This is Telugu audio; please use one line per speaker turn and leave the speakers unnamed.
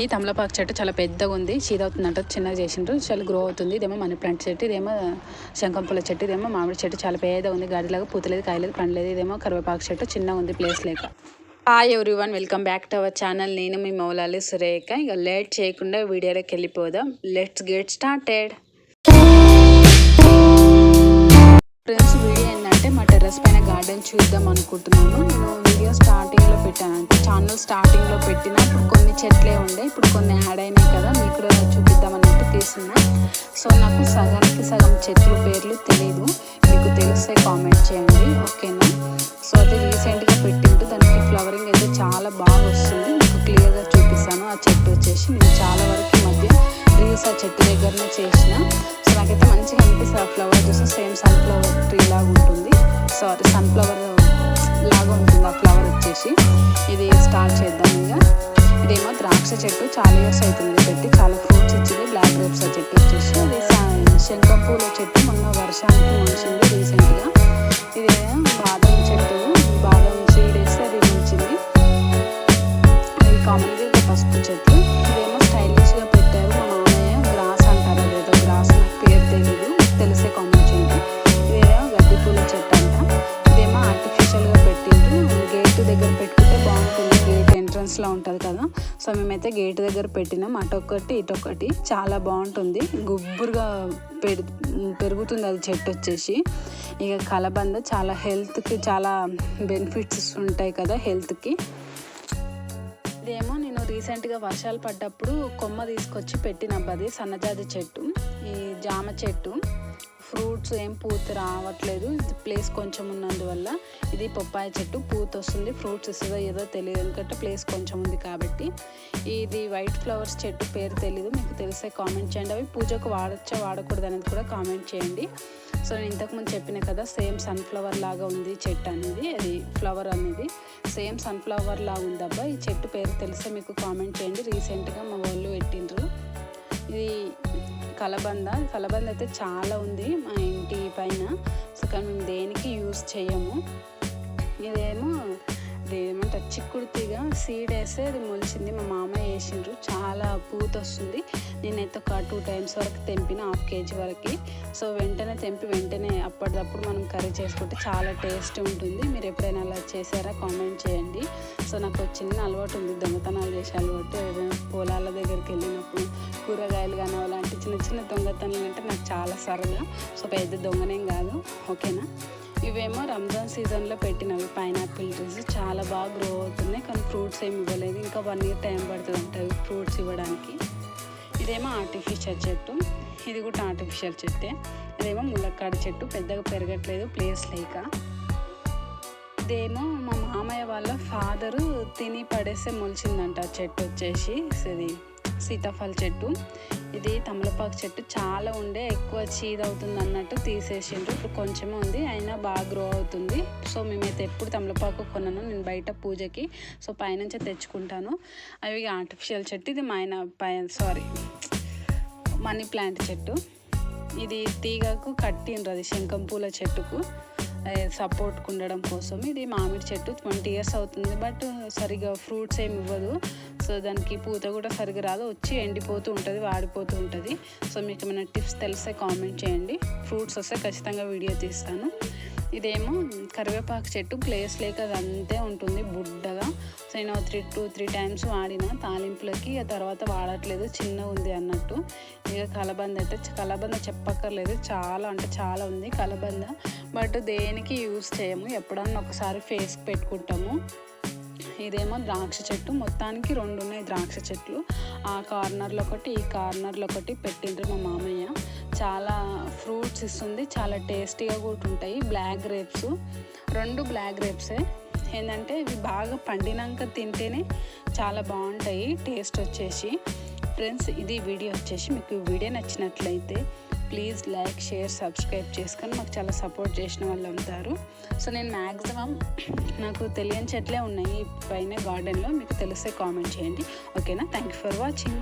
ఈ తమలపాకు చెట్టు చాలా పెద్దగా ఉంది చీద అవుతుందంట చిన్నగా చేసిండ్రు. చాలా గ్రో అవుతుంది. ఇదేమో మనీ ప్లాంట్ చెట్టు ఇదేమో శంకంపూల చెట్టు ఇదేమో మామిడి చెట్టు. చాలా పెద్దగా ఉంది గడిలాగా పూతలేదు కాయలేదు పండలేదు. ఇదేమో కరివేపాకు చెట్టు చిన్నగా ఉంది ప్లేస్ లేక. Hi everyone welcome back to our channel నేను మీ మౌలాలి సురేఖ. ఇక లేట్ చేయకుండా వీడియోలోకి వెళ్ళిపోదాం. Let's get started friends video ఏంటంటే మా టెర్రస్ పైన గార్డెన్ చూద్దాం అనుకుంటున్నాను. నేను వీడియో స్టార్టింగ్లో పెట్టాను. అంటే ఛానల్ స్టార్టింగ్లో పెట్టిన ఇప్పుడు కొన్ని చెట్లే ఉండే ఇప్పుడు కొన్ని యాడ్ అయినాయి కదా మీకు కూడా చూపిద్దాం అన్నట్టు తీసిన సో నాకు సగానికి సగం చెట్లు పేర్లు తెలియదు మీకు తెలిస్తే కామెంట్ చేయండి ఓకేనా? సో అది రీసెంట్గా పెట్టింటు దానికి ఫ్లవరింగ్ అయితే చాలా బాగా వస్తుంది. మీకు క్లియర్గా చూపిస్తాను. ఆ చెట్టు వచ్చేసి నేను చాలా వరకు మధ్య రీల్స్ ఆ చెట్టు దగ్గరనే చేసిన. నాకైతే మంచిగా అనిపిస్తుంది ఆ flower juice same sunflower tree లాగా ఉంటుంది. సారీ సన్ఫ్లవర్ లాగా ఉంటుంది ఆ ఫ్లవర్ వచ్చేసి. ఇది స్టార్ట్ చేద్దాం ఇక. ఇదేమో ద్రాక్ష చెట్టు. చాలా ఇయర్స్ అవుతుంది పెట్టి. చాలా ఫ్రూట్స్ ఇచ్చింది బ్లాక్ గ్రేప్స్ చెట్టు వచ్చేసి. అది శంఖ పూల చెట్టు. మొన్న వర్షానికి వచ్చింది రీసెంట్గా ఇది బాదం చెట్టు. బాదం సీడ్ వేస్తే అది మొలిచింది ఇది కామన్గా పసుపు చెట్టు. ఇదే గేటు దగ్గర పెట్టుకుంటే బాగుంటుంది. గేట్ ఎంట్రన్స్లో ఉంటుంది కదా. సో మేమైతే గేట్ దగ్గర పెట్టినాం. అటొక్కటి ఇటొక్కటి. చాలా బాగుంటుంది. గుబ్బురుగా పెరు పెరుగుతుంది అది చెట్టు వచ్చేసి. ఇక కలబంద చాలా హెల్త్కి చాలా బెనిఫిట్స్ ఉంటాయి కదా హెల్త్కి ఇదేమో నేను రీసెంట్గా వర్షాలు పడ్డప్పుడు కొమ్మ తీసుకొచ్చి పెట్టినబ్బది సన్నజాజి చెట్టు. ఈ జామ చెట్టు. ఫ్రూట్స్ ఏం పూత రావట్లేదు. ప్లేస్ కొంచెం ఉన్నందువల్ల ఇది పప్పాయ చెట్టు పూత వస్తుంది ఫ్రూట్స్ ఇస్తుందో ఏదో తెలియదు ఎందుకంటే ప్లేస్ కొంచెం ఉంది కాబట్టి. ఇది వైట్ ఫ్లవర్స్ చెట్టు పేరు తెలీదు. మీకు తెలిసే కామెంట్ చేయండి. అవి పూజకు వాడచ్చా వాడకూడదు అనేది కూడా కామెంట్ చేయండి. సో నేను ఇంతకుముందు చెప్పిన కదా సేమ్ సన్ఫ్లవర్ లాగా ఉంది చెట్టు అనేది. అది ఫ్లవర్ అనేది. సేమ్ సన్ఫ్లవర్ లాగా ఉందబ్బా ఈ చెట్టు పేరు తెలిస్తే మీకు కామెంట్ చేయండి. రీసెంట్గా మా వాళ్ళు పెట్టిండ్రు. ఇది కలబంద. కలబంద అయితే చాలా ఉంది మా ఇంటి పైన. సో కానీ మేము దేనికి యూస్ చేయము. ఇదేమో ఏమంటారు చిక్కుడు తీగ సీడ్ వేస్తే అది మొలిచింది. మా మామయ్య వేసిండ్రు చాలా పూత వస్తుంది. నేనైతే ఒక టూ టైమ్స్ వరకు తెంపిన హాఫ్ కేజీ వరకు. సో వెంటనే తెంపి వెంటనే అప్పటిదప్పుడు మనం కర్రీ చేసుకుంటే చాలా టేస్ట్ ఉంటుంది. మీరు ఎప్పుడైనా అలా చేశారా? కామెంట్ చేయండి. సో నాకు చిన్న అలవాటు ఉంది. దొంగతనాలు చేసే అలవాటు. ఏదైనా పొలాల దగ్గరికి వెళ్ళినప్పుడు కూరగాయలు కానీ అలాంటి చిన్న చిన్న దొంగతనాలు అంటే నాకు చాలా సరదా. సో పెద్ద దొంగనేం కాదు. ఓకేనా? ఇవేమో రంజాన్ సీజన్లో పెట్టినవి. పైనాపిల్ ట్రీస్ చాలా బాగా గ్రో అవుతున్నాయి. కానీ ఫ్రూట్స్ ఏమి ఇవ్వలేదు. ఇంకా వన్ ఇయర్ టైం పడుతుంది అంటే ఫ్రూట్స్ ఇవ్వడానికి. ఇదేమో ఆర్టిఫిషియల్ చెట్టు. ఇది కూడా ఆర్టిఫిషియల్ చెట్టే. ఇదేమో ములక్కాడ చెట్టు. పెద్దగా పెరగట్లేదు. ప్లేస్ లేక. ఇదేమో మా మామయ్య వాళ్ళ ఫాదరు తిని పడేస్తే మొలిచిందంట చెట్టు వచ్చేసి. ఇది సీతాఫల చెట్టు. ఇది తమలపాకు చెట్టు. చాలా ఉండే ఎక్కువ చీద అవుతుంది అన్నట్టు తీసేసిండ్రు. ఇప్పుడు కొంచెమే ఉంది అయినా బాగా గ్రో అవుతుంది. సో మేమైతే ఎప్పుడు తమలపాకు కొనను. నేను బయట పూజకి సో పైనుంచే తెచ్చుకుంటాను. అవి ఆర్టిఫిషియల్ చెట్టు. ఇది మైన పై సారీ మనీ ప్లాంట్ చెట్టు. ఇది తీగకు కట్టిండ్రు అది శంఖం పూల చెట్టుకు. సపోర్ట్ ఉండడం కోసం. ఇది మామిడి చెట్టు ట్వంటీ ఇయర్స్ అవుతుంది. బట్ సరిగా ఫ్రూట్స్ ఏమి ఇవ్వదు. సో దానికి పూత కూడా సరిగా రాదు. వచ్చి ఎండిపోతూ ఉంటుంది వాడిపోతూ ఉంటుంది. సో మీకు ఏమైనా టిప్స్ తెలిస్తే కామెంట్ చేయండి. ఫ్రూట్స్ వస్తే ఖచ్చితంగా వీడియో తీస్తాను. ఇదేమో కరివేపాకు చెట్టు ప్లేస్ లేక అది అంతే ఉంటుంది బుడ్డగా. సో నేను త్రీ టూ త్రీ టైమ్స్ వాడిన తాలింపులకి ఆ తర్వాత వాడట్లేదు చిన్న ఉంది అన్నట్టు. ఇక కలబంద అయితే కలబంద చెప్పక్కర్లేదు చాలా అంటే చాలా ఉంది కలబంద. బట్ దేనికి యూస్ చేయము ఎప్పుడన్నా ఒకసారి ఫేస్కి పెట్టుకుంటాము. ఇదేమో ద్రాక్ష చెట్టు. మొత్తానికి రెండు ఉన్నాయి ద్రాక్ష చెట్లు. ఆ కార్నర్లో ఒకటి ఈ కార్నర్లో ఒకటి పెట్టిండ్రు మా మామయ్య. చాలా ఫ్రూట్స్ ఇస్తుంది. చాలా టేస్టీగా కూడా ఉంటాయి. Black grapes. రెండు బ్లాక్ గ్రేప్సే. ఏంటంటే ఇవి బాగా పండినాక తింటేనే చాలా బాగుంటాయి. టేస్ట్ వచ్చేసి. ఫ్రెండ్స్ ఇది వీడియో వచ్చేసి మీకు వీడియో నచ్చినట్లయితే ప్లీజ్ లైక్ షేర్ సబ్స్క్రైబ్ చేసుకొని మాకు చాలా సపోర్ట్ చేసిన వాళ్ళు ఉంటారు సో నేను మ్యాక్సిమం నాకు తెలియని చెట్లే ఉన్నాయి పైన గార్డెన్లో మీకు తెలిస్తే కామెంట్ చేయండి. ఓకేనా థ్యాంక్ యూ ఫర్ వాచింగ్